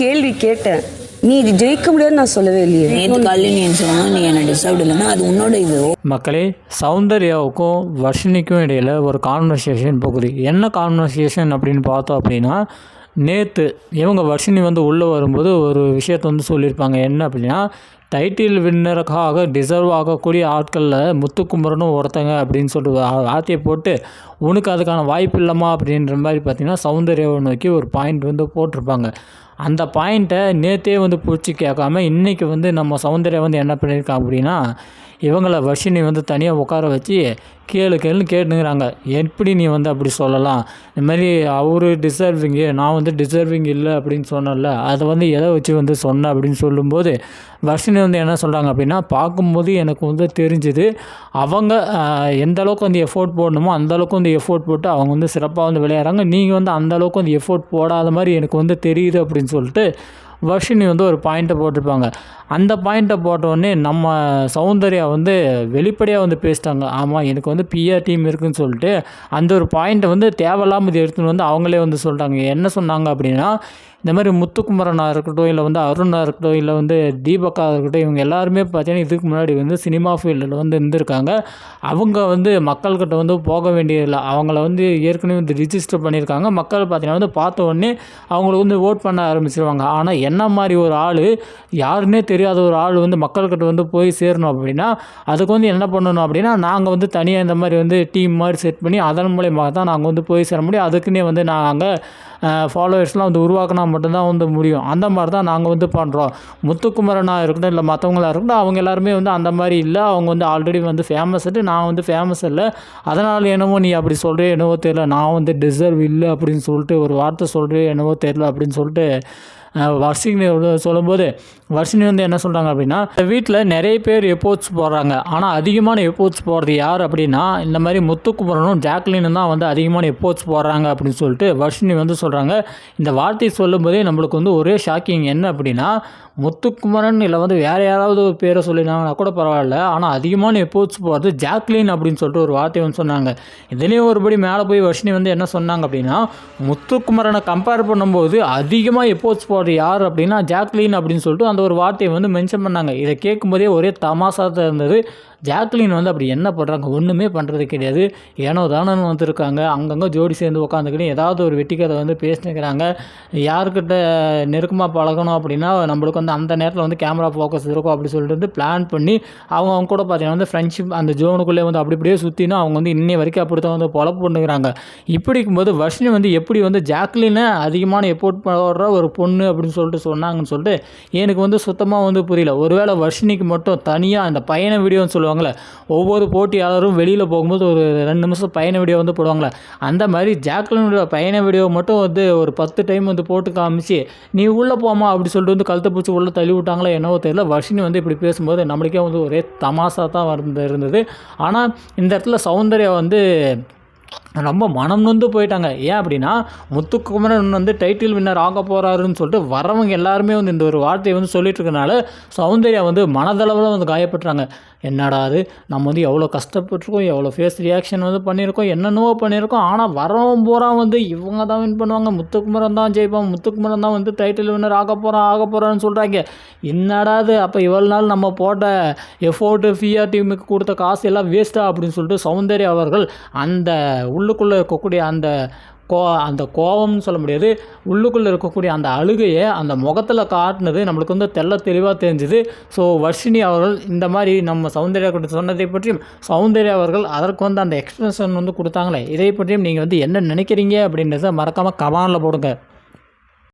கேள்வி கேட்டேன். நீ இது ஜெயிக்க முடியாதுன்னு நான் சொல்லவே இல்லையே. நேற்று காலையில் நீ என்ன சொன்னா நீ என்னை டிஸ்டர்ப் இல்லைன்னா அது உன்னோட இது. மக்களே சௌந்தர்யாவுக்கும் வர்ஷினிக்கும் இடையில் ஒரு கான்வர்சேஷன் போகுது. என்ன கான்வர்சேஷன் அப்படின்னு பார்த்தோம் அப்படின்னா நேற்று இவங்க வர்ஷினி வந்து உள்ளே வரும்போது ஒரு விஷயத்தை வந்து சொல்லியிருப்பாங்க. என்ன அப்படின்னா டைட்டில் வின்னருக்காக டிசர்வ் ஆகக்கூடிய ஆட்களில் முத்துக்குமரனும் ஒருத்தங்க அப்படின்னு சொல்லிட்டு வார்த்தையை போட்டு உனக்கு அதுக்கான வாய்ப்பு இல்லைம்மா அப்படின்ற மாதிரி பார்த்தீங்கன்னா சௌந்தர்யாவை நோக்கி ஒரு பாயிண்ட் வந்து போட்டிருப்பாங்க. அந்த பாயிண்ட்டை நேற்றே வந்து பிடிச்சி கேட்காம இன்றைக்கி வந்து நம்ம சௌந்தர்யா வந்து என்ன பண்ணியிருக்காங்க அப்படின்னா இவங்களை வர்ஷினி வந்து தனியாக உட்கார வச்சு கேளு கேளுன்னு கேட்டுங்கிறாங்க எப்படி நீ வந்து அப்படி சொல்லலாம்? இந்த மாதிரி அவர் டிசர்விங்கு நான் வந்து டிசர்விங் இல்லை அப்படின்னு சொன்னேன்ல அதை வந்து எதை வச்சு வந்து சொன்னேன் அப்படின்னு சொல்லும்போது வர்ஷினி வந்து என்ன சொல்கிறாங்க அப்படின்னா பார்க்கும்போது எனக்கு வந்து தெரிஞ்சுது அவங்க எந்த அளவுக்கு வந்து எஃபோர்ட் போடணுமோ அந்த அளவுக்கு வந்து எஃபோர்ட் போட்டு அவங்க வந்து சிறப்பாக வந்து விளையாடுறாங்க. நீங்கள் வந்து அந்த அளவுக்கு வந்து எஃபோர்ட் போடாத மாதிரி எனக்கு வந்து தெரியுது அப்படின்னு சொல்லிட்டு வர்ஷினி வந்து ஒரு பாயிண்ட்டை போட்டிருப்பாங்க. அந்த பாயிண்ட்டை போட்டோடனே நம்ம சௌந்தர்யா வந்து வெளிப்படையாக வந்து பேசிட்டாங்க. ஆமாம் எனக்கு வந்து பிஆர் டீம் இருக்குதுன்னு சொல்லிட்டு அந்த ஒரு பாயிண்ட்டை வந்து தேவையில்லாமல் இது எடுத்துன்னு வந்து அவங்களே வந்து சொல்லிட்டாங்க. என்ன சொன்னாங்க அப்படின்னா இந்த மாதிரி முத்துக்குமரனாக இருக்கட்டும் இல்லை வந்து அருணாக இருக்கட்டும் இல்லை வந்து தீபக்காக இருக்கட்டும் இவங்க எல்லாருமே பார்த்தீங்கன்னா இதுக்கு முன்னாடி வந்து சினிமா ஃபீல்டில் வந்து இருந்திருக்காங்க. அவங்க வந்து மக்கள்கிட்ட வந்து போக வேண்டியதில்லை. அவங்கள வந்து ஏற்கனவே வந்து ரிஜிஸ்டர் பண்ணியிருக்காங்க. மக்கள் பார்த்தீங்கன்னா வந்து பார்த்த உடனே அவங்களுக்கு வந்து ஓட் பண்ண ஆரம்பிச்சிருவாங்க. ஆனால் என்ன மாதிரி ஒரு ஆள்? யாருன்னே தெரியாத ஒரு ஆள் வந்து மக்கள்கிட்ட வந்து போய் சேரணும் அப்படின்னா அதுக்கு வந்து என்ன பண்ணணும் அப்படின்னா நாங்கள் வந்து தனியாக இந்த மாதிரி வந்து டீம் மாதிரி செட் பண்ணி அதன் மூலயமா தான் நாங்கள் வந்து போய் சேர முடியும். அதுக்குன்னே வந்து நாங்கள் ஃபாலோவர்ஸ்லாம் வந்து உருவாக்கினா மட்டும்தான் வந்து முடியும். அந்த மாதிரி தான் நாங்கள் வந்து பண்ணுறோம் முத்துக்குமரனாக இருக்கட்டும் இல்லை மற்றவங்களாக இருக்கட்டும் அவங்க எல்லாருமே வந்து அந்த மாதிரி இல்லை. அவங்க வந்து ஆல்ரெடி வந்து ஃபேமஸ்ட்டு நான் வந்து ஃபேமஸ் இல்லை. அதனால் என்னவோ நீ அப்படி சொல்கிறே என்னவோ தெரியல. நான் வந்து டிசர்வ் இல்லை அப்படின்னு சொல்லிட்டு ஒரு வார்த்தை சொல்கிறே என்னவோ தெரியல அப்படின்னு சொல்லிட்டு வர்ஷினி சொல்லும்போது வர்ஷினி வந்து என்ன சொல்கிறாங்க அப்படின்னா வீட்டில் நிறைய பேர் எப்போட்ஸ் போடுறாங்க. ஆனால் அதிகமான எப்போட்ஸ் போடுறது யார் அப்படின்னா இந்த மாதிரி முத்துக்குமரனும் ஜாக்லினும் தான் வந்து அதிகமான எப்போட்ஸ் போடுறாங்க அப்படின்னு சொல்லிட்டு வர்ஷினி வந்து சொல்கிறாங்க இந்த வார்த்தையை சொல்லும்போதே நம்மளுக்கு வந்து ஒரே ஷாக்கிங் என்ன அப்படின்னா முத்துக்குமரன் இல்லை வந்து வேறு யாராவது ஒரு பேரை சொல்லியிருந்தாங்கன்னா கூட பரவாயில்ல. ஆனால் அதிகமான எப்போச்சு போகிறது ஜாக்லின் அப்படின்னு சொல்லிட்டு ஒரு வார்த்தை வந்து சொன்னாங்க. இதுலேயும் ஒருபடி மேலே போய் வர்ஷினி வந்து என்ன சொன்னாங்க அப்படின்னா முத்துக்குமரனை கம்பேர் பண்ணும்போது அதிகமாக எப்போச்சு போடுறது யார் அப்படின்னா ஜாக்லின் அப்படின்னு சொல்லிட்டு அந்த ஒரு வார்த்தையை வந்து மென்ஷன் பண்ணாங்க. இதை கேட்கும்போதே ஒரே தமாசாக தான் இருந்தது. ஜாக்லின் வந்து அப்படி என்ன பண்ணுறாங்க ஒன்றுமே பண்ணுறது கிடையாது. ஏனோ தானன்னு வந்திருக்காங்க. அங்கங்கே ஜோடி சேர்ந்து உட்காந்துக்கிட்டு ஏதாவது ஒரு வெட்டிக்கதை வந்து பேசினுக்கிறாங்க. யாருக்கிட்ட நெருக்கமாக பழகணும் அப்படின்னா நம்மளுக்கு வந்து அந்த நேரத்தில் வந்து கேமரா ஃபோக்கஸ் இருக்கும் அப்படி சொல்லிட்டு வந்து பிளான் பண்ணி அவங்க அவங்க கூட பார்த்தீங்கன்னா வந்து ஃப்ரெண்ட்ஷிப் அந்த ஜோனுக்குள்ளே வந்து அப்படி அப்படியே சுற்றினா அவங்க வந்து இன்னை வரைக்கும் அப்படி தான் வந்து பொழப்பு பண்ணுறாங்க இப்படி இருக்கும்போது வர்ஷினி வந்து எப்படி வந்து ஜாக்லினை அதிகமான எப்போர்ட் போடுற ஒரு பொண்ணு அப்படின்னு சொல்லிட்டு சொன்னாங்கன்னு சொல்லிட்டு எனக்கு வந்து சுத்தமாக வந்து புரியல. ஒருவேளை வர்ஷினிக்கு மட்டும் தனியாக அந்த பயண வீடியோன்னு போடுவாங்களே ஒவ்வொரு போட்டியாளரும் வெளியில் போகும்போது ஒரு ரெண்டு நிமிஷம் பயண வீடியோ வந்து போடுவாங்களே அந்த மாதிரி ஜாக்லினோட பயண வீடியோ மட்டும் வந்து ஒரு பத்து டைம் வந்து போட்டு காமிச்சு நீ உள்ளே போமா அப்படி சொல்லிட்டு வந்து கழுத்தை பிடிச்சி உள்ளே தள்ளி விட்டாங்களோ என்னவோ தெரியல. வர்ஷினி வந்து இப்படி பேசும்போது நம்மளுக்கே வந்து ஒரே தமாசா தான் வந்து இருந்தது. ஆனால் இந்த இடத்துல சௌந்தர்யா வந்து ரொம்ப மனம் நொந்து போயிட்டாங்க. ஏன் அப்படின்னா முத்துக்குமரன் வந்து டைட்டில் வின்னர் ஆக போகிறாருன்னு சொல்லிட்டு வரவங்க எல்லாருமே வந்து இந்த ஒரு வார்த்தையை வந்து சொல்லிட்டு இருக்கனால சௌந்தர்யா வந்து மனதளவில் வந்து காயப்பட்டுறாங்க. என்னடா அது நம்ம வந்து எவ்வளோ கஷ்டப்பட்டிருக்கோம் எவ்வளோ ஃபேஸ் ரியாக்ஷன் வந்து பண்ணியிருக்கோம் என்னென்னவோ பண்ணியிருக்கோம். ஆனால் வரவன் பூரா வந்து இவங்க தான் வின் பண்ணுவாங்க. முத்துக்குமரன் தான் ஜெயிப்பான். முத்துக்குமரன் தான் வந்து டைட்டில் வின்னர் ஆக போகிறான் ஆக போகிறான்னு சொல்கிறாங்க என்னடா அது அப்போ இவ்வளோ நாள் நம்ம போட்ட எஃபோர்ட்டு ஃபிஆர் டீமுக்கு கொடுத்த காசு எல்லாம் வேஸ்ட்டாக அப்படின்னு சொல்லிட்டு சௌந்தர்யா அவர்கள் அந்த உள்ளுக்குள்ளே இருக்கக்கூடிய அந்த கோ அந்த கோவம்னு சொல்ல முடியாது. உள்ளுக்குள்ளே இருக்கக்கூடிய அந்த அழுகையை அந்த முகத்தில் காட்டினது நம்மளுக்கு வந்து தெள்ள தெளிவாக தெரிஞ்சுது. ஸோ வர்ஷினி அவர்கள் இந்த மாதிரி நம்ம சௌந்தர்யா கிட்ட சொன்னதை பற்றியும் சௌந்தர்யா அவர்கள் அதற்கு வந்து அந்த எக்ஸ்பிரஷன் வந்து கொடுத்தாங்களே. இதை பற்றியும் நீங்கள் வந்து என்ன நினைக்கிறீங்க அப்படின்றத மறக்காமல் கமானில் போடுங்க.